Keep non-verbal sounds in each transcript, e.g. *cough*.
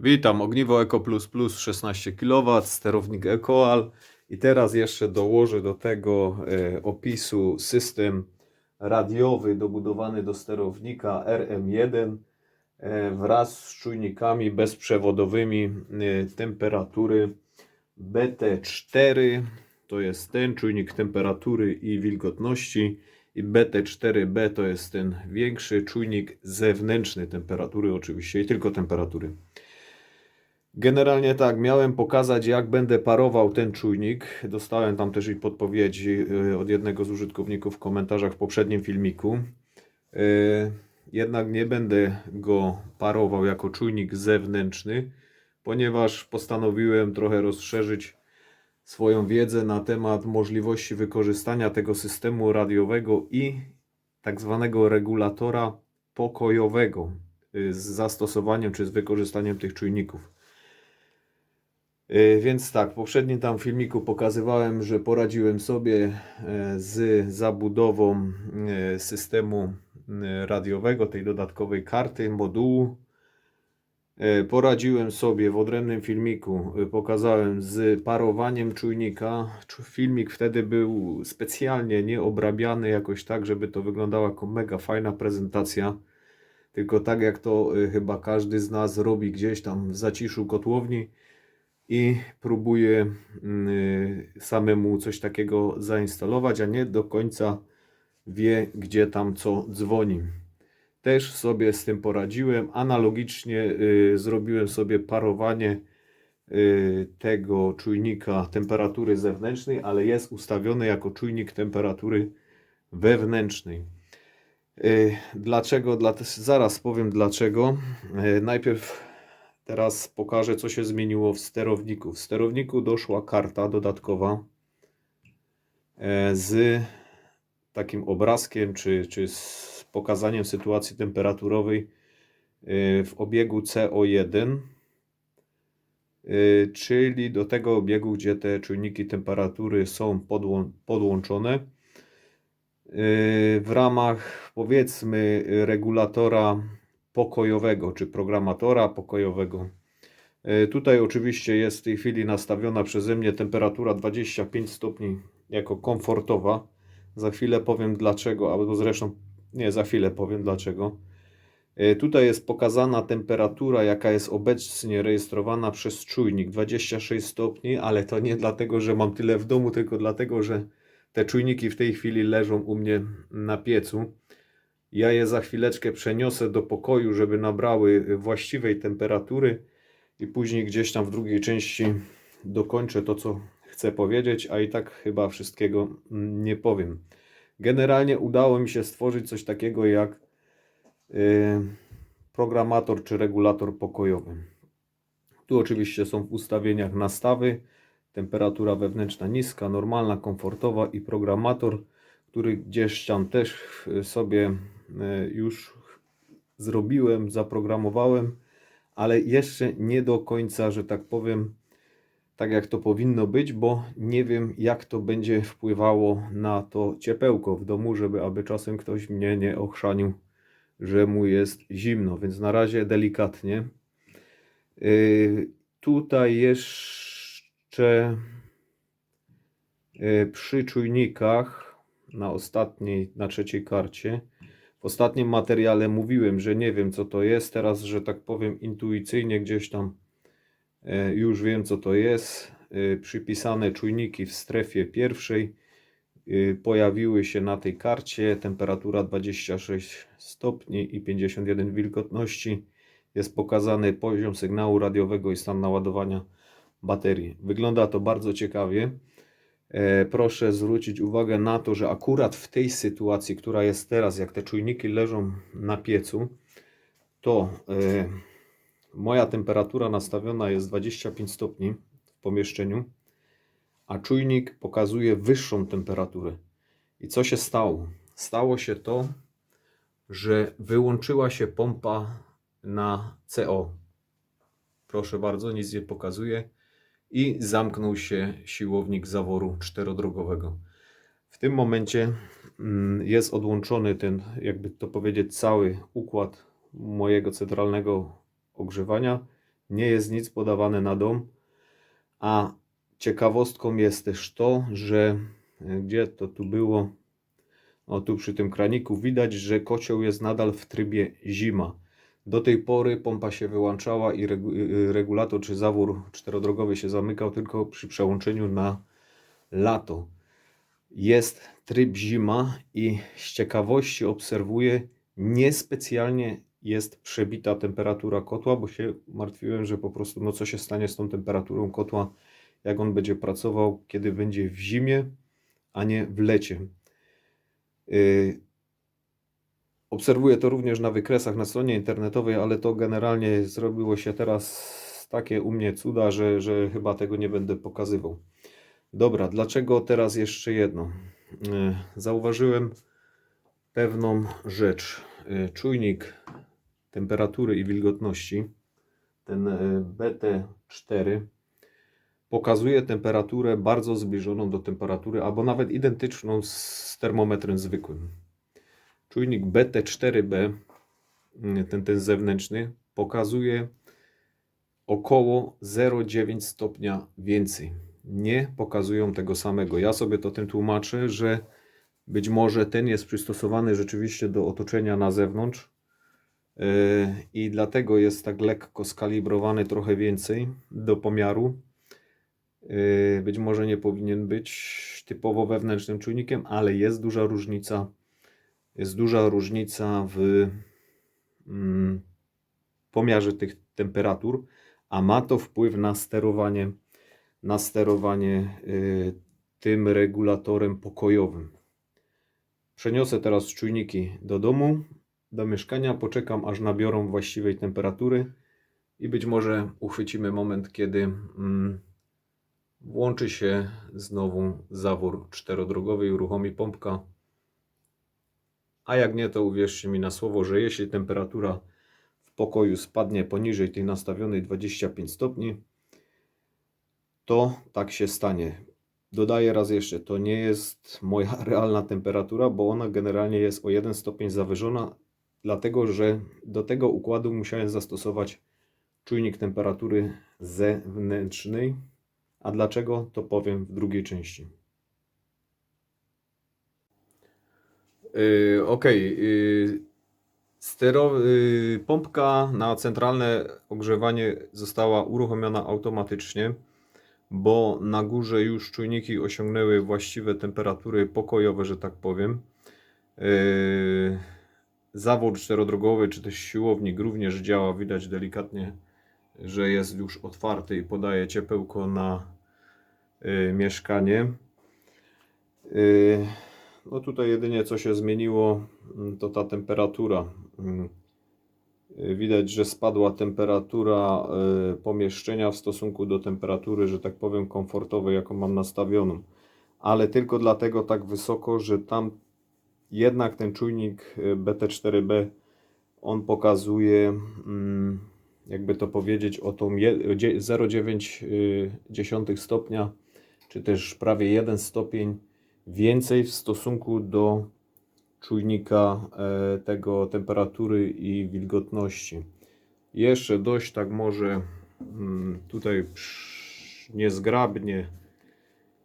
Witam, ogniwo Eco Plus Plus 16 kW, sterownik EcoAl. I teraz jeszcze dołożę do tego e, opisu system radiowy dobudowany do sterownika RM1 e, wraz z czujnikami bezprzewodowymi e, temperatury BT4 to jest ten czujnik temperatury i wilgotności. I BT4B to jest ten większy czujnik zewnętrzny temperatury oczywiście i tylko temperatury. Generalnie tak, miałem pokazać jak będę parował ten czujnik. Dostałem tam też i podpowiedzi y, od jednego z użytkowników w komentarzach w poprzednim filmiku. Y, Jednak nie będę go parował jako czujnik zewnętrzny, ponieważ postanowiłem trochę rozszerzyć swoją wiedzę na temat możliwości wykorzystania tego systemu radiowego i tak zwanego regulatora pokojowego y, z zastosowaniem czy z wykorzystaniem tych czujników. Y, Więc tak, w poprzednim tam filmiku pokazywałem, że poradziłem sobie e, z zabudową e, systemu radiowego, tej dodatkowej karty, modułu. Poradziłem sobie w odrębnym filmiku, pokazałem z parowaniem czujnika. Czu- Filmik wtedy był specjalnie nieobrabiany jakoś tak, żeby to wyglądało jako mega fajna prezentacja. Tylko tak jak to chyba każdy z nas robi gdzieś tam w zaciszu kotłowni i próbuje mm, y, samemu coś takiego zainstalować, a nie do końca wie, gdzie tam co dzwoni. Też sobie z tym poradziłem. Analogicznie y, zrobiłem sobie parowanie y, tego czujnika temperatury zewnętrznej, ale jest ustawiony jako czujnik temperatury wewnętrznej. Dlaczego? Dla, zaraz powiem dlaczego. Najpierw Teraz pokażę, co się zmieniło w sterowniku. W sterowniku doszła karta dodatkowa e, z takim obrazkiem, czy, czy z pokazaniem sytuacji temperaturowej e, w obiegu CO1, e, czyli do tego obiegu, gdzie te czujniki temperatury są podłą- podłączone w ramach powiedzmy regulatora pokojowego czy programatora pokojowego. E, Tutaj oczywiście jest w tej chwili nastawiona przeze mnie temperatura 25 stopni jako komfortowa. Za chwilę powiem dlaczego, albo zresztą nie, za chwilę powiem dlaczego. E, Tutaj jest pokazana temperatura, jaka jest obecnie rejestrowana przez czujnik 26 stopni, ale to nie dlatego, że mam tyle w domu, tylko dlatego, że te czujniki w tej chwili leżą u mnie na piecu. Ja je za chwileczkę przeniosę do pokoju, żeby nabrały właściwej temperatury i później gdzieś tam w drugiej części dokończę to, co chcę powiedzieć, a i tak chyba wszystkiego mm, nie powiem. Generalnie udało mi się stworzyć coś takiego jak y, programator czy regulator pokojowy. Tu oczywiście są w ustawieniach nastawy, temperatura wewnętrzna niska, normalna, komfortowa i programator, który gdzieś tam też y, sobie y, już zrobiłem, zaprogramowałem, ale jeszcze nie do końca, że tak powiem, tak jak to powinno być, bo nie wiem jak to będzie wpływało na to ciepełko w domu, żeby aby czasem ktoś mnie nie ochrzanił, że mu jest zimno, więc na razie delikatnie. Yy, tutaj jeszcze yy, przy czujnikach na ostatniej, na trzeciej karcie. Ostatnim materiale mówiłem, że nie wiem co to jest. Teraz, że tak powiem, intuicyjnie gdzieś tam e, już wiem co to jest. E, Przypisane czujniki w strefie pierwszej e, pojawiły się na tej karcie. Temperatura 26 stopni i 51 wilgotności. Jest pokazany poziom sygnału radiowego i stan naładowania baterii. Wygląda to bardzo ciekawie. E, proszę zwrócić uwagę na to, że akurat w tej sytuacji, która jest teraz, jak te czujniki leżą na piecu, to e, moja temperatura nastawiona jest 25 stopni w pomieszczeniu, a czujnik pokazuje wyższą temperaturę. I co się stało? Stało się to, że wyłączyła się pompa na CO. Proszę bardzo, nic nie pokazuje i zamknął się siłownik zaworu czterodrogowego. W tym momencie mm, jest odłączony ten, jakby to powiedzieć, cały układ mojego centralnego ogrzewania nie jest nic podawane na dom. A ciekawostką jest też to, że e, gdzie to tu było? O tu przy tym kraniku widać, że kocioł jest nadal w trybie zima. Do tej pory pompa się wyłączała i regu- y, regulator czy zawór czterodrogowy się zamykał tylko przy przełączeniu na lato. Jest tryb zima i z ciekawości obserwuję, niespecjalnie jest przebita temperatura kotła, bo się martwiłem, że po prostu no co się stanie z tą temperaturą kotła, jak on będzie pracował, kiedy będzie w zimie, a nie w lecie. Yy, Obserwuję to również na wykresach na stronie internetowej, ale to generalnie zrobiło się teraz takie u mnie cuda, że, że chyba tego nie będę pokazywał. Dobra, dlaczego teraz jeszcze jedno? Yy, Zauważyłem pewną rzecz. Yy, Czujnik temperatury i wilgotności, ten yy, BT4, pokazuje temperaturę bardzo zbliżoną do temperatury, albo nawet identyczną z termometrem zwykłym. Czujnik BT4B, mm, ten, ten zewnętrzny, pokazuje około 0,9 stopnia więcej. Nie pokazują tego samego. Ja sobie to tym tłumaczę, że być może ten jest przystosowany rzeczywiście do otoczenia na zewnątrz yy, i dlatego jest tak lekko skalibrowany trochę więcej do pomiaru. Yy, Być może nie powinien być typowo wewnętrznym czujnikiem, ale jest duża różnica jest duża różnica w mm, pomiarze tych temperatur, a ma to wpływ na sterowanie, na sterowanie y, tym regulatorem pokojowym. Przeniosę teraz czujniki do domu, do mieszkania, poczekam aż nabiorą właściwej temperatury i być może uchwycimy moment, kiedy mm, włączy się znowu zawór czterodrogowy i uruchomi pompka. A jak nie, to uwierzcie mi na słowo, że jeśli temperatura w pokoju spadnie poniżej tej nastawionej 25 stopni, to tak się stanie. Dodaję raz jeszcze, to nie jest moja *laughs* realna temperatura, bo ona generalnie jest o 1 stopień zawyżona, dlatego że do tego układu musiałem zastosować czujnik temperatury zewnętrznej. A dlaczego, to powiem w drugiej części. Yy, Okej. yy, stero- yy, pompka na centralne ogrzewanie została uruchomiona automatycznie, bo na górze już czujniki osiągnęły właściwe temperatury pokojowe, że tak powiem. Yy, zawór czterodrogowy czy też siłownik również działa. Widać delikatnie, że jest już otwarty i podaje ciepełko na yy, mieszkanie. No tutaj jedynie co się zmieniło, mm, to ta temperatura. Mm. Y, Widać, że spadła temperatura y, pomieszczenia w stosunku do temperatury, że tak powiem, komfortowej, jaką mam nastawioną. Ale tylko dlatego tak wysoko, że tam jednak ten czujnik y, BT4B on pokazuje, mm, jakby to powiedzieć, o tą je- dzie- 0,9 stopnia, czy też prawie 1 stopień więcej w stosunku do czujnika e, tego temperatury i wilgotności. Jeszcze dość tak może mm, tutaj niezgrabnie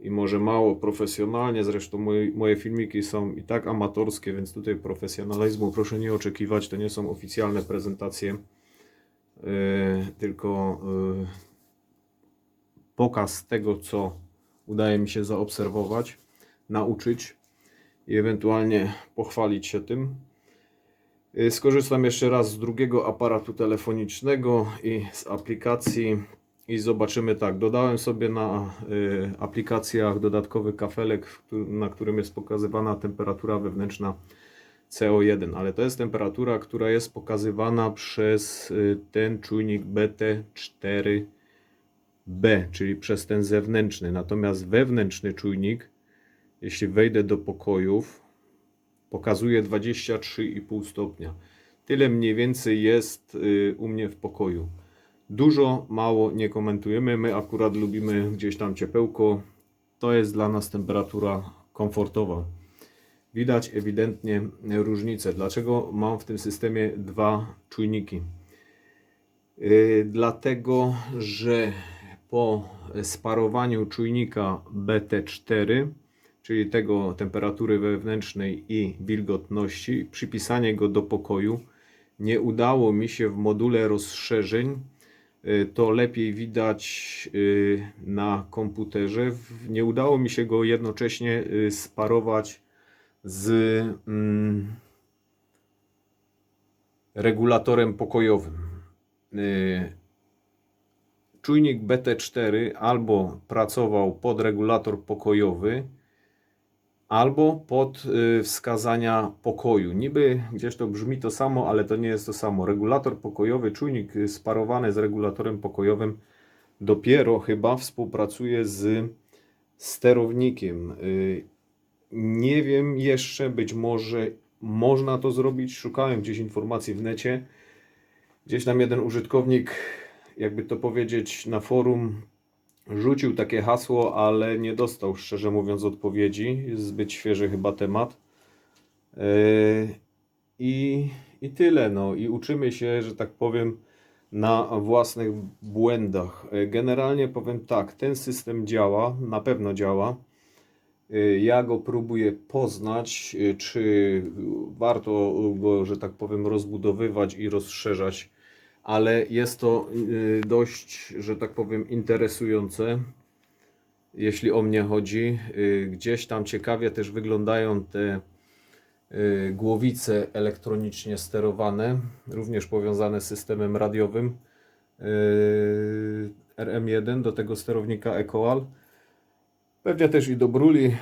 i może mało profesjonalnie, zresztą moje, moje filmiki są i tak amatorskie, więc tutaj profesjonalizmu proszę nie oczekiwać, to nie są oficjalne prezentacje, e, tylko e, pokaz tego, co udaje mi się zaobserwować nauczyć i ewentualnie pochwalić się tym. Y, Skorzystam jeszcze raz z drugiego aparatu telefonicznego i z aplikacji i zobaczymy tak. Dodałem sobie na y, aplikacjach dodatkowy kafelek, na którym jest pokazywana temperatura wewnętrzna CO1, ale to jest temperatura, która jest pokazywana przez y, ten czujnik BT4B, czyli przez ten zewnętrzny. Natomiast wewnętrzny czujnik jeśli wejdę do pokojów, pokazuje 23,5 stopnia. Tyle mniej więcej jest y, u mnie w pokoju. Dużo, mało nie komentujemy. My akurat lubimy gdzieś tam ciepełko. To jest dla nas temperatura komfortowa. Widać ewidentnie różnicę. Dlaczego mam w tym systemie dwa czujniki? Yy, dlatego, że po sparowaniu czujnika BT4, czyli tego temperatury wewnętrznej i wilgotności, przypisanie go do pokoju, nie udało mi się w module rozszerzeń. Yy, To lepiej widać yy, na komputerze. Nie udało mi się go jednocześnie yy, sparować z mm, regulatorem pokojowym. Czujnik BT4 albo pracował pod regulator pokojowy, albo pod y, wskazania pokoju. Niby gdzieś to brzmi to samo, ale to nie jest to samo. Regulator pokojowy, czujnik y, sparowany z regulatorem pokojowym dopiero chyba współpracuje z sterownikiem. Y, Nie wiem jeszcze, być może można to zrobić. Szukałem gdzieś informacji w necie. Gdzieś tam jeden użytkownik, jakby to powiedzieć, na forum rzucił takie hasło, ale nie dostał, szczerze mówiąc, odpowiedzi. Zbyt świeży chyba temat. Yy, I, I tyle, no. I uczymy się, że tak powiem, na własnych błędach. Generalnie powiem tak, ten system działa, na pewno działa. Yy, Ja go próbuję poznać, yy, czy warto go, że tak powiem, rozbudowywać i rozszerzać, ale jest to yy, dość, że tak powiem, interesujące, jeśli o mnie chodzi. Yy, Gdzieś tam ciekawie też wyglądają te yy, głowice elektronicznie sterowane, również powiązane z systemem radiowym yy, RM1 do tego sterownika EcoAL. Pewnie też i do bruli,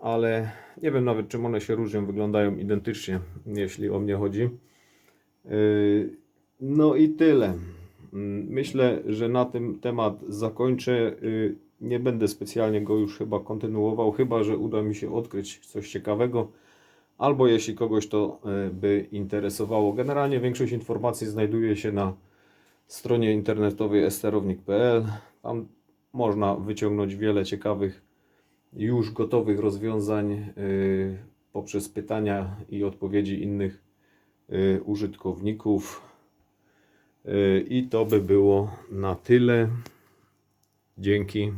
ale nie wiem nawet czym one się różnią, wyglądają identycznie, jeśli o mnie chodzi. No i tyle. Mm, Myślę, że na tym temat zakończę. Yy, Nie będę specjalnie go już chyba kontynuował, chyba że uda mi się odkryć coś ciekawego, albo jeśli kogoś to yy, by interesowało. Generalnie większość informacji znajduje się na stronie internetowej sterownik.pl. Tam można wyciągnąć wiele ciekawych, już gotowych rozwiązań yy, poprzez pytania i odpowiedzi innych użytkowników. Yy, I to by było na tyle. Dzięki.